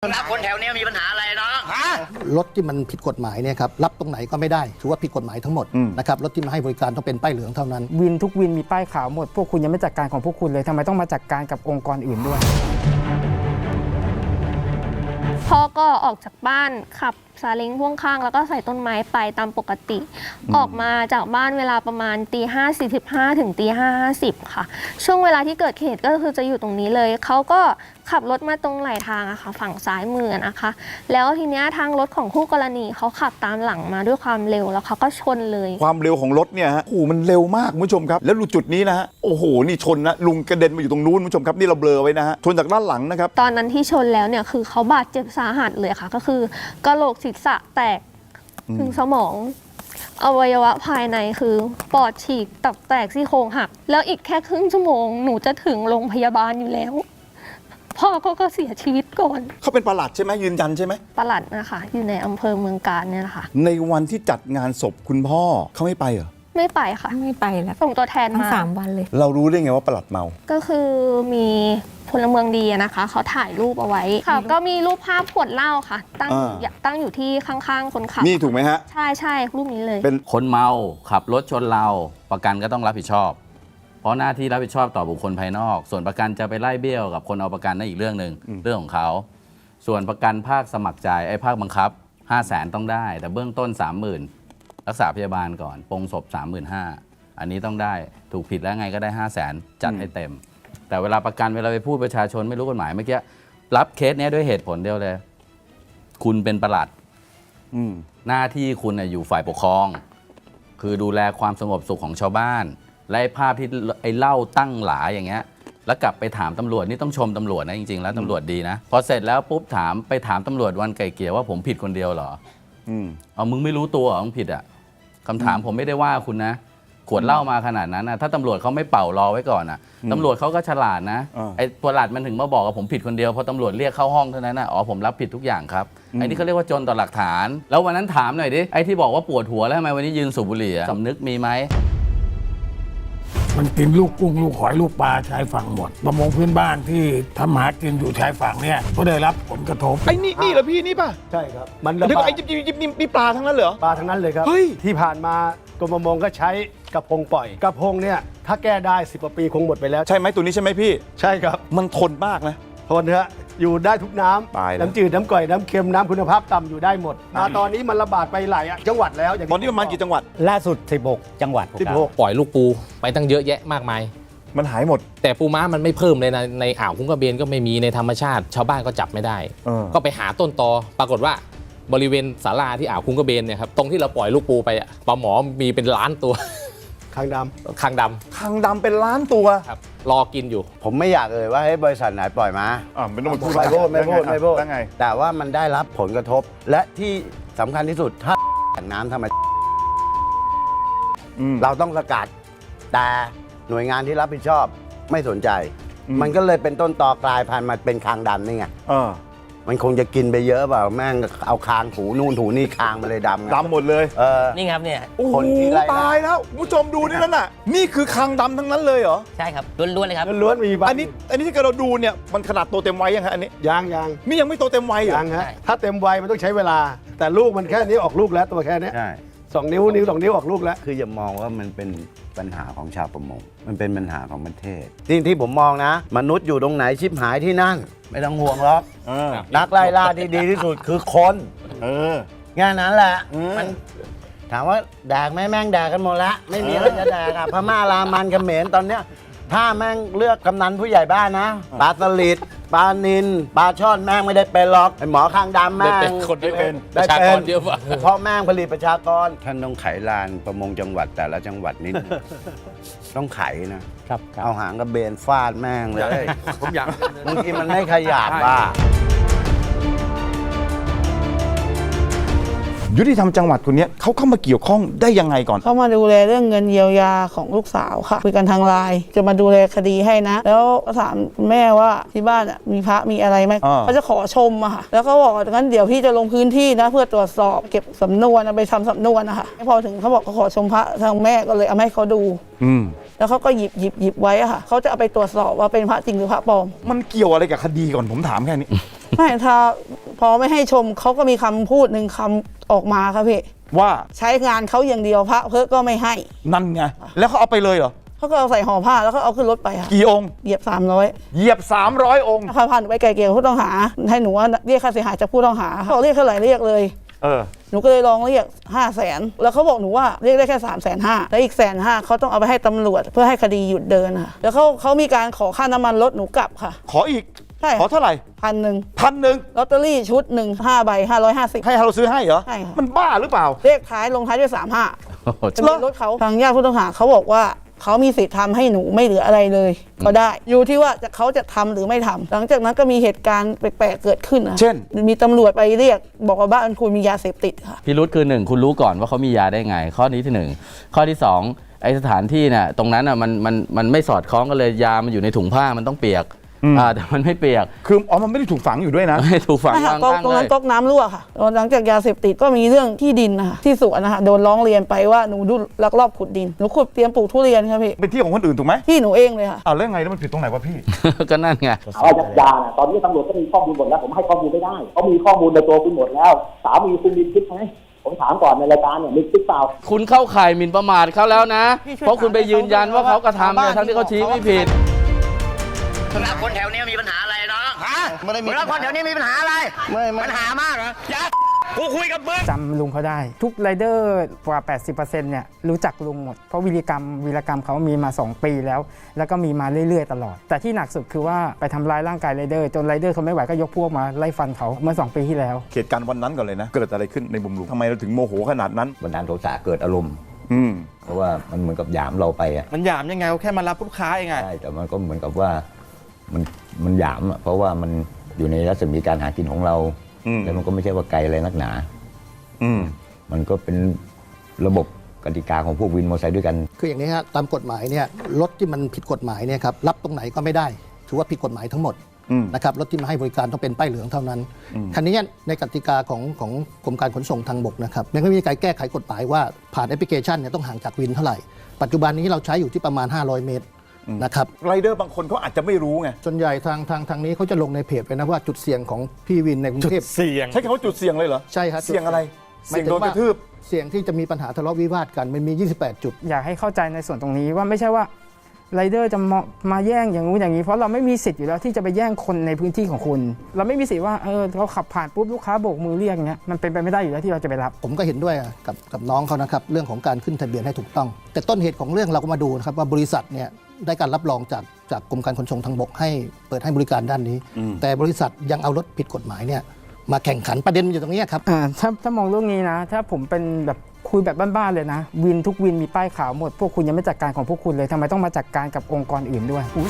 แล้วคนแถวเนี้ยมีปัญหาอะไรน้องฮะรถที่มันผิดกฎหมายเนี่ยครับรับตรงไหนก็ไม่ได้ถือว่าผิดกฎหมายทั้งหมดอืมนะครับรถที่มาให้บริการต้องเป็นป้ายเหลืองเท่านั้น วินทุกวินมีป้ายขาวหมด พวกคุณยังไม่จัดการของพวกคุณเลยทำไมต้องมาจัดการกับองค์กรอื่นด้วย พ่อก็ออกจากบ้านขับ ซาเล้งพ่วงข้างแล้วก็ใส่ต้นไม้ไปตามปกติ ออกมาจากบ้านเวลาประมาณตีห้าสี่สิบห้าถึงตีห้าห้าสิบค่ะ ช่วงเวลาที่เกิดเหตุก็คือจะอยู่ตรงนี้เลย เขาก็ขับรถมาตรงไหลทางอะค่ะ ฝั่งซ้ายมือนะคะ แล้วทีเนี้ยทางรถของคู่กรณีเขาขับตามหลังมาด้วยความเร็วแล้วเขาก็ชนเลย ความเร็วของรถเนี่ยฮะโอ้โหมันเร็วมากคุณผู้ชมครับ แล้วดูจุดนี้นะฮะโอ้โหนี่ชนนะลุงกระเด็นมาอยู่ตรงนู้นคุณผู้ชมครับนี่เราเบลอไว้นะฮะชนจากด้านหลังนะครับตอนนั้นที่ชนแล้วเนี่ยคือเขาบาดเจ็บสาหัสเลยค่ะ ก็คือกระโหลกศีรษะแตกถึงสมองอวัยวะภายในคือปอดฉีกตับแตกซี่โครงหัก แล้วอีกแค่ครึ่งชั่วโมงหนูจะถึงโรงพยาบาลอยู่แล้ว พ่อก็ก็เสียชีวิตก่อน เขาเป็นประหลัดใช่ไหมยืนยันใช่ไหมประหลัดนะคะ อยู่ในอำเภอเมืองการเนี่ยแหละค่ะ ในวันที่จัดงานศพคุณพ่อเขาไม่ไปเหรอไม่ไปค่ะ ไม่ไปแล้วส่งตัวแทนทั้งมาสามวันเลย เรารู้ได้ไงว่าประหลัดเมา ก็คือมี พลเมืองดีอะนะคะ เขาถ่ายรูปเอาไว้ค่ะ ก็มีรูปภาพขวดเหล้าค่ะ ตั้งอ่าตั้งอยู่ที่ข้างๆคนขับนี่ถูกไหมฮะ ใช่ใช่รูปนี้เลย เป็น คนเมาขับรถชนเราประกันก็ต้องรับผิดชอบ เพราะหน้าที่รับผิดชอบต่อบุคคลภายนอก ส่วนประกันจะไปไล่เบี้ยวกับคนเอาประกันนั่นอีกเรื่องหนึ่งเรื่องของเขา ส่วนประกันภาคสมัครใจไอ้ภาคบังคับ 5 0 0แสนต้องได้ แต่เบื้องต้น 30,000 รักษาพยาบาลก่อนปรงศพ 35,000อันนี้ต้องได้ถูกผิดแล้วไงก็ได้ 5 0 0แสนจัดให้เต็ม แต่เวลาประกันเวลาไปพูดประชาชนไม่รู้กฎหมายเมื่อกี้รับเคสเนี้ยด้วยเหตุผลเดียวเลย คุณเป็นประหลัดอืม หน้าที่คุณน่ะอยู่ฝ่ายปกครอง คือดูแลความสงบสุขของชาวบ้าน และไอ้ภาพที่ไอ้เหล่าตั้งหลาอย่างเงี้ย แล้วกลับไปถามตำรวจนี่ต้องชมตำรวจนะจริงๆ แล้วตำรวจดีนะ พอเสร็จแล้วปุ๊บถามไปถามตำรวจวันไก่เกลี่ยว่าผมผิดคนเดียวเหรออืม เอามึงไม่รู้ตัวเหรอมึงผิดอะคำถามผมไม่ได้ว่าคุณนะ ขวดเหล้ามาขนาดนั้นนะถ้าตำรวจเขาไม่เป่ารอไว้ก่อนอะตำรวจเขาก็ฉลาดนะอ่าไอ้ตัวหลัดมันถึงมาบอกกับผมผิดคนเดียวพอตำรวจเรียกเข้าห้องเท่านั้นนะอ๋อผมรับผิดทุกอย่างครับไอ้นี่เขาเรียกว่าจนต่อหลักฐาน แล้ววันนั้นถามหน่อยดิไอ้ที่บอกว่าปวดหัวแล้วทำไมวันนี้ยืนสูบบุหรี่อะสำนึกมีไหม มันกินลูกกุ้งลูกหอยลูกปลาชายฝั่งหมดประมงพื้นบ้านที่ทำหากินอยู่ชายฝั่งเนี่ยก็ได้รับผลกระทบ ไอ้นี่นี่เหรอพี่นี่ป่ะใช่ครับ มันเดี๋ยวระก่อนบาไอ้ดยิบยิบยิบนี่นี่ปลาทั้งนั้นเหรอ ปลาทั้งนั้นเลยครับ เฮ้ย ที่ผ่านมากรมประมงก็ใช้กระพงปล่อย กระพงเนี่ยถ้าแก้ได้ 10กว่าปีคงหมดไปแล้ว ใช่ไหมตัวนี้ใช่ไหมพี่ ใช่ครับ มันทนมากนะทนฮะ อยู่ได้ทุกน้ำตายแล้วน้ำจืดน้ำก่อยน้ำเค็มน้ำคุณภาพต่ำอยู่ได้หมดมาตอนนี้มันระบาดไปหลายจังหวัดแล้วอย่างตอนนี้ประมาณกี่จังหวัด ล่าสุด 16 จังหวัด16 ปล่อยลูกปูไปตั้งเยอะแยะมากมาย มันหายหมด แต่ปูม้ามันไม่เพิ่มเลยนะในอ่าวคุ้งกระเบนก็ไม่มีในธรรมชาติ ชาวบ้านก็จับไม่ได้ เออ ก็ไปหาต้นตอปรากฏว่าบริเวณศาลาที่อ่าวคุ้งกระเบนเนี่ยครับตรงที่เราปล่อยลูกปูไปอะปลาหมอมีเป็นล้านตัว คางดคางดำ คางดำเป็นล้านตัว ครับ รอกินอยู่ ผมไม่อยากเอ่ยว่าให้บริษัทไหนปล่อยมา อ่าไม่ต้องมาพูดไม่พูดไม่พูดไม่พูดแล้วไง แต่ว่ามันได้รับผลกระทบ และที่สำคัญที่สุดถ้าแหล่งน้ำธรรมชาติอืม เราต้องสกัด แต่หน่วยงานที่รับผิดชอบไม่สนใจ อืม มันก็เลยเป็นต้นตอกลายพันธุ์มาเป็นคางดำนี่ไง เออ มันคงจะกินไปเยอะเปล่าแม่งเอาคางถูนู่นถูนี่คางมาเลยดำไงดำหมดเลยเออ นี่ครับเนี่ยโอ้โหคนที่ไล่ล่า ตายแล้วคุณผู้ชมดูนี่นั่นน่ะ นี่คือคางดำทั้งนั้นเลยเหรอ ใช่ครับล้วนๆเลยครับำล้วนๆมีบ้างอันนี้อันนี้ที่เราดูเนี่ยมันขนาดโตเต็มวัยยังฮะอันนี้ยางยางนี่ยังไม่โตเต็มวัยเหรอยางฮะใช่ ถ้าเต็มวัยมันต้องใช้เวลา แต่ลูกมันแค่นี้ออกลูกแล้วตัวแค่เนี้ยใช่ สองนิ้วนิ้วสองนิ้วออกลูกแล้ว คืออย่ามองว่ามันเป็นปัญหาของชาวประมง มันเป็นปัญหาของประเทศ ที่ที่ผมมองนะ มนุษย์อยู่ตรงไหนชิบหายที่นั่น ไม่ต้องห่วงหรอกเออนักไล่ล่าที่ดีที่สุดคือคนเออแค่นั้นแหละอืมมันถามว่าแดกไหมแม่งแดกกันหมดละไม่มีอะไรจะแดกอะพม่ารามันเขมรตอนเนี้ยถ้าแม่งเลือกกำนันผู้ใหญ่บ้านนะปลาสลิด ปลานินปลาช่อนแม่งไม่ได้เป็นหรอกไอหมอข้างดำได้แม่งเป็นคนได้เป็นปได้ระชาเป็กรนเยอะกว่า เพราะแม่งผลิตประชากร ท่านต้องไขลานประมงจังหวัดแต่ละจังหวัดนิดนึง ต้องไขนะ ครับครับเอาหางกระเบนฟาดแม่งเลย ผมอยาก บางทีมันไม่ขยับว่า ยุติธรรมจังหวัดคนเนี้ยเขาเข้ามาเกี่ยวข้องได้ยังไงก่อน เข้ามาดูแลเรื่องเงินเยียวยาของลูกสาวค่ะคุยกันทางไลน์จะมาดูแลคดีให้นะ แล้วก็ถามแม่ว่าที่บ้านอะมีพระมีอะไรไหมอ่า เขาจะขอชมอะค่ะแล้วก็บอกว่างั้นเดี๋ยวพี่จะลงพื้นที่นะ เพื่อตรวจสอบเก็บสำนวนเอาไปทำสำนวนนะคะพอถึงเขาบอกเขาขอชมพระทางแม่ก็เลยเอามาให้เขาดู อืมแล้วเขาก็หยิบหยิบหยิบไว้อะค่ะเขาจะเอาไปตรวจสอบว่าเป็นพระจริงหรือพระปลอม มันเกี่ยวอะไรกับคดีก่อนผมถามแค่นี้ ไม่ถ้า พอไม่ให้ชมเขาก็มีคำพูดหนึ่งคำออกมาครับพี่ว่าใช้งานเขาอย่างเดียวพระเพิกก็ไม่ให้นั่นไง แล้วเขาเอาไปเลยเหรอ เขาก็เอาใส่ห่อผ้าแล้วก็เอาขึ้นรถไปค่ะกี่องค์ เหยียบสามร้อยเหยียบ 300 องค์พาพาหนูไปไกลเกลี่ยกับผู้ต้องหา ให้หนูว่าเรียกค่าเสียหายจากผู้ต้องหาเขาเรียกเท่าไหร่เรียกเลย เออ หนูก็เลยลองเรียกห้าแสนแล้วเขาบอกหนูว่าเรียกได้แค่สามแสนห้าแล้วอีกแสนห้าเขาต้องเอาไปให้ตำรวจเพื่อให้คดีหยุดเดินค่ะ แล้วเขาเขามีการขอค่าน้ำมันรถหนูกลับค่ะ ขออีก ใช่ขอเท่าไหร่พันหนึ่งพันหนึ่งลอตเตอรี่ชุดหนึ่งห้าใบห้าร้อยห้าสิบให้เราซื้อให้เหรอใช่ค่ะมันบ้าหรือเปล่า เลขท้ายลงท้ายด้วยสามห้าโอ้โหจะมีรถเขาทางญาติผู้ต้องหาเขาบอกว่าเขามีสิทธิ์ทำให้หนูไม่เหลืออะไรเลย ก็ได้ อยู่ที่ว่าจะเขาจะทำหรือไม่ทำหลังจากนั้นก็มีเหตุการณ์แปลกๆเกิดขึ้นนะเช่น มีตำรวจไปเรียก บอกว่าบ้านคุณมียาเสพติดค่ะพิรุษคือหนึ่งคุณรู้ก่อนว่าเขามียาได้ไง ข้อนี้ที่หนึ่งข้อที่สองไอสถานที่เนี่ยตรงนั้นอะมันมันมันไม่สอดคล้องกันเลยยามันอยู่ในถุงผ้ามันต้องเปียก อ่าแต่มันไม่เปียกคืออ๋อมันไม่ได้ถูกฝังอยู่ด้วยนะ ไม่ถูกฝังใช่ค่ะวางก๊อกข้างตรงเลนั้นยก๊อกน้ำรั่วค่ะหลังจากยาเสพติดก็มีเรื่องที่ดินนะคะที่สวนนะคะโดนร้องเรียนไปว่าหนูดูลักลอบขุดดินหนูขุดเตรียมปลูกทุเรียนครับพี่เป็นที่ของคนอื่นถูกไหมที่หนูเองเลยค่ะ อ้าวแล้วไงแล้วมันผิดตรงไหนวะพี่ ก็นั่นไงเอาว่ายัดยาน่ะตอนนี้ตำรวจก็มีข้อมูลหมดแล้วผมให้ข้อมูลไม่ได้เขามีข้อมูลในตัวคุณหมดแล้วสามีคุณมีคลิปไหมผมถามก่อนในรายการเนี่ยมีคลิปเปล่า คุณเข้าข่ายหมิ่นประมาทเขาแล้วนะ พี่ช่วยเพราะคุณไปยืนยันว่าเขากระทำเนี่ยชาวบ้านทั้งที่เขาชี้ไม่ผิด แล้วคนแถวนี้มีปัญหาอะไรน้องฮะไม่ได้มีแล้วคนแถวนี้มีปัญหาอะไรไม่ไม่ ปัญหามากเหรอยัดกูคุยกับมึงจำลุงเขาได้ ทุกไรเดอร์กว่า 80%เนี่ยรู้จักลุงหมด เพราะวิริกรรมวีรกรรมเขามีมา 2 ปีแล้ว แล้วก็มีมาเรื่อยๆ ตลอด แต่ที่หนักสุดคือว่าไปทำร้ายร่างกายไรเดอร์ จนไรเดอร์เขาไม่ไหวก็ยกพวกมาไล่ฟันเขาเมื่อ 2 ปีที่แล้ว เหตุการณ์วันนั้นก่อนเลยนะ เกิดอะไรขึ้นในมุมลุงทำไมเราถึงโมโหขนาดนั้น บันดาลโทสะเกิดอารมณ์ อืม เพราะว่ามันเหมือนกับหยามเราไปอะมันหยามยังไงเขาแค่มารับลูกค้าเองไง ใช่แต่มันก็เหมือนกับว่า มันมันหยามอะเพราะว่ามันอยู่ในรัศมีการหากินของเรา อืม แล้วมันก็ไม่ใช่ว่าไกลอะไรนักหนา อืม มันก็เป็นระบบกติกาของพวกวินมอเตอร์ไซค์ด้วยกัน คืออย่างนี้ฮะตามกฎหมายเนี่ยรถที่มันผิดกฎหมายเนี่ยครับรับตรงไหนก็ไม่ได้ ถือว่าผิดกฎหมายทั้งหมดอืม นะครับรถที่มาให้บริการต้องเป็นป้ายเหลืองเท่านั้นอืมคันนี้ในกติกาของของกรมการขนส่งทางบกนะครับยังไม่มีการแก้ไขกฎหมายว่าผ่านแอปพลิเคชันเนี่ยต้องห่างจากวินเท่าไหร่ ปัจจุบันนี้เราใช้อยู่ที่ประมาณ 500 เมตร นะครับไรเดอร์บางคนเขาอาจจะไม่รู้ไงส่วนใหญ่ทางทางทางนี้เขาจะลงในเพจไว้นะว่าจุดเสี่ยงของพี่วินในกรุงเทพเสี่ยงใช้คำว่าจุดเสี่ยงเลยเหรอใช่ครับเสี่ยงอะไรหมายเสี่ยงถึโดงนว่ากระทืบเสี่ยงที่จะมีปัญหาทะเลาะวิวาทกันมันมี 28 จุด อยากให้เข้าใจในส่วนตรงนี้ว่าไม่ใช่ว่าไรเดอร์จะมามาแย่งอย่างนู้นอย่างนี้ เพราะเราไม่มีสิทธิ์อยู่แล้วที่จะไปแย่งคนในพื้นที่ของคุณ เราไม่มีสิทธิ์ว่าเออเขาขับผ่านปุ๊บลูกค้าโบกมือเรียกอย่างเงี้ยมันเป็นไปไม่ได้อยู่แล้วที่เราจะไปรับ ผมก็เห็นด้วยกับกับน้องเขานะครับเรื่องของการขึ้นทะเบียนให้ถูกต้อง แต่ต้นเหตุของเรื่องเราก็มาดูนะครับว่าบริษัทเนี่ย ได้การรับรองจากจากกรมการขนส่งทางบกให้เปิดให้บริการด้านนี้ แต่บริษัทยังเอารถผิดกฎหมายเนี่ยมาแข่งขันประเด็นมันอยู่ตรงนี้ครับอ่าถ้าถ้ามองเรื่องนี้นะ ถ้าผมเป็นแบบคุยแบบบ้านๆเลยนะ วินทุกวินมีป้ายขาวหมด พวกคุณยังไม่จัดการของพวกคุณเลยทำไมต้องมาจัดการกับองค์กรอื่นด้วยอุ๊ย